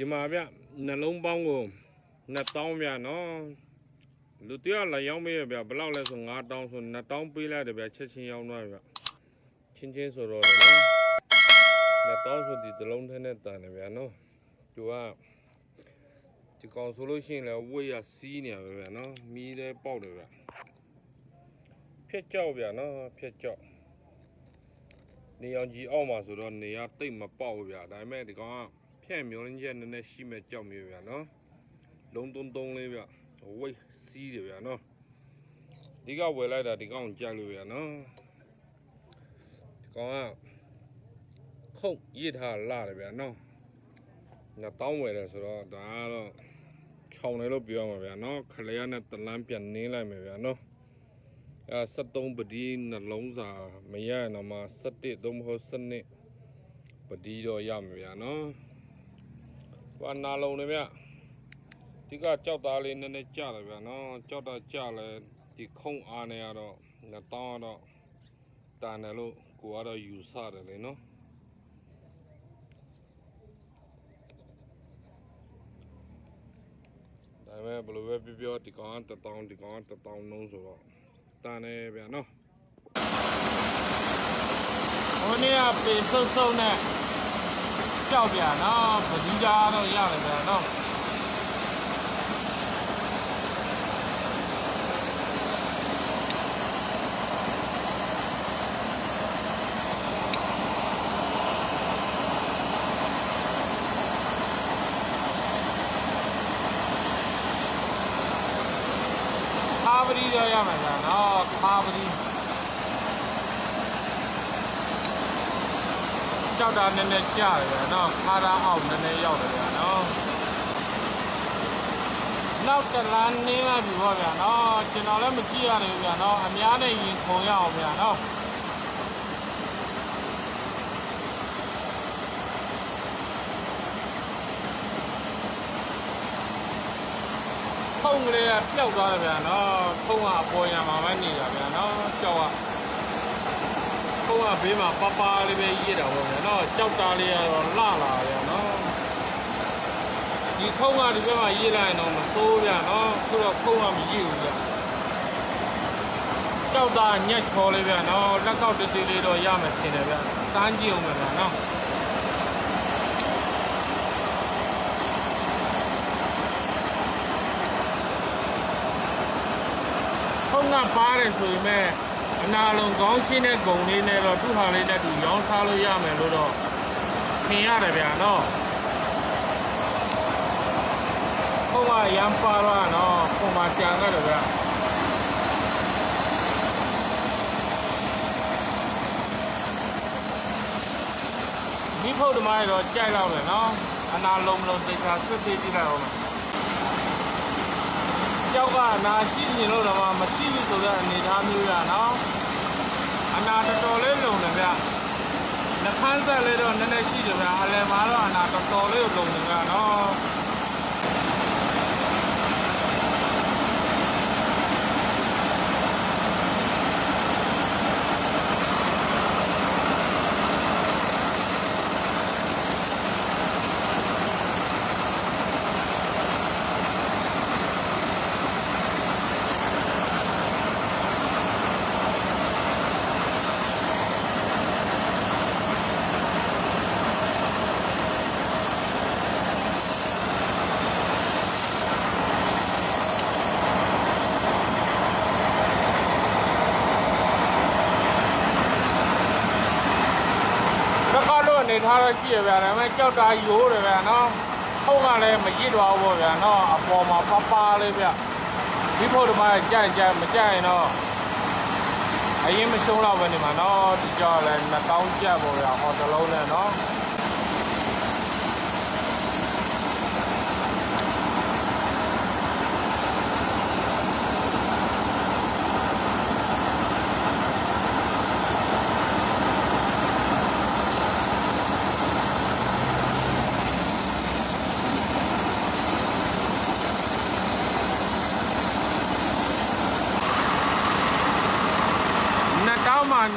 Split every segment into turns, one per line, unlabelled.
ဒီမှာဗျနှလုံးပေါင်းကို2000ဗျနော်လူတယောက်လာရောက်မေးရဗျဘယ်လောက်လဲဆို9000ဆို2000ပေးလိုက်တယ်ဗျချက်ချင်းရောက်သွားတယ်ဗျချင်းချင်းဆိုတော့လေနော်2000ဆိုဒီတစ်လုံးထဲနဲ့တန်တယ်ဗျနော်သူကဒီကောင်ဆိုလို့ရှိရင်လည်းဝိတ်ရစီးနေရပဲဗျနော်မီးလည်းပေါက်တယ်ဗျဖြက်ကြောက်ဗျနော်ဖြက်ကြောက်နေအောင်ကြီးအောက်မှာဆိုတော့နေရတိတ်မပေါက်ဘူးဗျာဒါပေမဲ့ဒီကောင်က ဖြန့်မျိုးရင်းချက်နည်းနည်းရှိမဲ့ကြောက်မျိုးဗျာနော်လုံးတုံးတုံးလေးဗျဝိတ်စီးတယ်ဗျာနော်ဒီကဝယ်လိုက်တာဒီကောင်ကြိုက်လို့ဗျာနော်ဒီကောင်ကခုတ်ရစ်ထားလာတယ်ဗျာနော်ညတောင်းဝယ်တယ်ဆိုတော့ဒါကတော့ခြောင်တယ်လို့ပြောရမှာဗျာနော်ခလျာနဲ့တလန်းပြန်နင်းလိုက်မယ်ဗျာနော်အဲ73ပဒီနှလုံးစာမရရင်တော့မှ17သို့မဟုတ်7ပဒီတော့ရမှာဗျာနော်။ ဘာနာလုံးတွေဗျဒီကကြောက်သားလေးနည်းနည်းကြတယ်ဗျနော်ကြောက်တာကြလဲဒီခုံအားနေရတော့နှစ်တောင်းတော့တန်တယ်လို့ကိုကတော့ယူဆတယ်လေနော်ဒါပေမဲ့ဘယ်လိုပဲပြောပြောဒီကောင်ကတထောင်ဒီကောင်ကတထောင်နှုံးဆိုတော့တန်တယ်ဗျာနော်ဟိုနေ့ကပေဆုပ်ဆုပ်နဲ့ ကြောက်ဗျာနော်ပကြီးသားတော့ရတယ်ဗျာနော်ခါပတိတော့ရမှာဗျာနော်ခါပတိ ကြောက်တာနည်းနည်းကြားတယ်ဗျာနော်ခါတာအောက်နည်းနည်းရောက်တယ်ဗျာနော်နောက်တလန်းနေမှပြီပေါ့ဗျာနော်ကျွန်တော်လည်းမကြည့်ရတယ်ဗျာနော်အများနဲ့ရင်ခုံရအောင်ဗျာနော်ဖုံးကလေးကပျောက်သွားတယ်ဗျာနော်ဖုံးကအပေါ်ရံမှာပဲနေတာဗျာနော်ကြောက်ကဖုံး ကဘေးမှာပပလေးပဲရေးတာပေါ့ဗျာနော်ကြောက်တာလေးကတော့လှလာဗျာနော်ဒီဖုံးကဒီဘက်မှာရေးလိုက်ရင်တော့မသိုးဗျာနော်ဆိုတော့ဖုံးကမရေးဘူးဗျာကြောက်တာညက်ချော်လေးဗျာနော်လက်ကောက်တတိလေးတော့ရမယ်ထင်တယ်ဗျာစမ်းကြည့်အောင်ဗျာနော်ဖုန်းကပါတယ်ဆိုရင်မဲ့ အနာလုံးကောင်းရှင်းတဲ့ဂုံလေးနဲ့တော့သူ့ဟာလေးနဲ့သူရောင်းစားလို့ရမယ်လို့တော့ထင်ရတယ်ဗျာနော်ဖုန်းကရမ်းပါတော့နော်ဖုန်းမှာကြံရတယ်ဗျာဒီဖုန်းတမိုင်းတော့ကြိုက်တော့မယ်နော်အနာလုံးမလုံးသိချာဆွတ်သေးကြည့်လိုက်အောင်မယ် ကြောက်ကနာရှိနေလို့တော့မှမရှိဘူးဆိုတဲ့အနေအထားမျိုးရနော်အနာတော်တော်လေးလုံတယ်ဗျနှခမ်းဆက်လေးတော့နည်းနည်းရှိတယ်ဗျအလယ်မှာတော့အနာတော်တော်လေးလုံတယ်ဗျနော် အနေထားတော့ကြည့်ရဗျာဒါပေမဲ့ကြောက်တာယိုးတယ်ဗျာနော်ဟုတ်ကလည်းမရစ်တော့ဘူးဗျာနော်အပေါ်မှာပပလေးဗျဒီဖို့တမကြိုက်ကြိုက်မကြိုက်ရင်တော့အရင်မရှုံးတော့ပဲနေမှာနော်ဒီကြောက်လည်း2000ကျပ်ပေါ့ဗျာဟောတစ်လုံးနဲ့နော်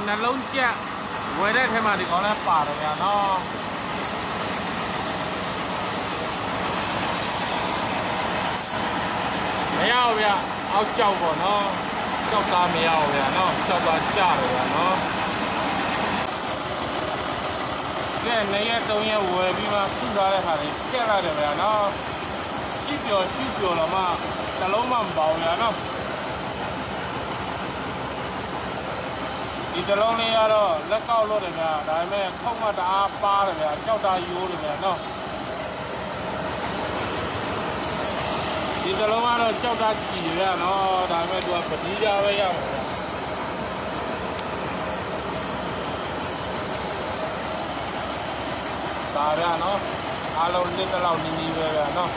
နှလုံးကြက်ဝယ်တဲ့ထဲမှာဒီကောင်လည်းပါတယ်ဗျာနော်မရဘူးဗျာအောက်ကြောက်ပေါ့နော်ကြောက်သားမရဘူးဗျာနော်ကြောက်သားကြတယ်ဗျာနော်ကဲနေရတုံးရဝယ်ပြီးမှစုထားတဲ့ဟာလေးကက်လိုက်တယ်ဗျာနော်ရှိပျော်ရှိပျော်တော့မှနှလုံးမမပေါဘူးဗျာနော် ဒီတလုံးလေးကတော့လက်ကောက်လို့တယ်ဗျာဒါပေမဲ့ခုံမတအားပါတယ်ဗျာကြောက်တာရိုးတယ်ဗျာနော်ဒီတလုံးကတော့ကြောက်တာကြည်ရနော်ဒါပေမဲ့သူကပတိကြပဲရမှာဗျာဒါဗျာနော်အားလုံးလက်တစ်လောက်နီးနီးပဲဗျာနော်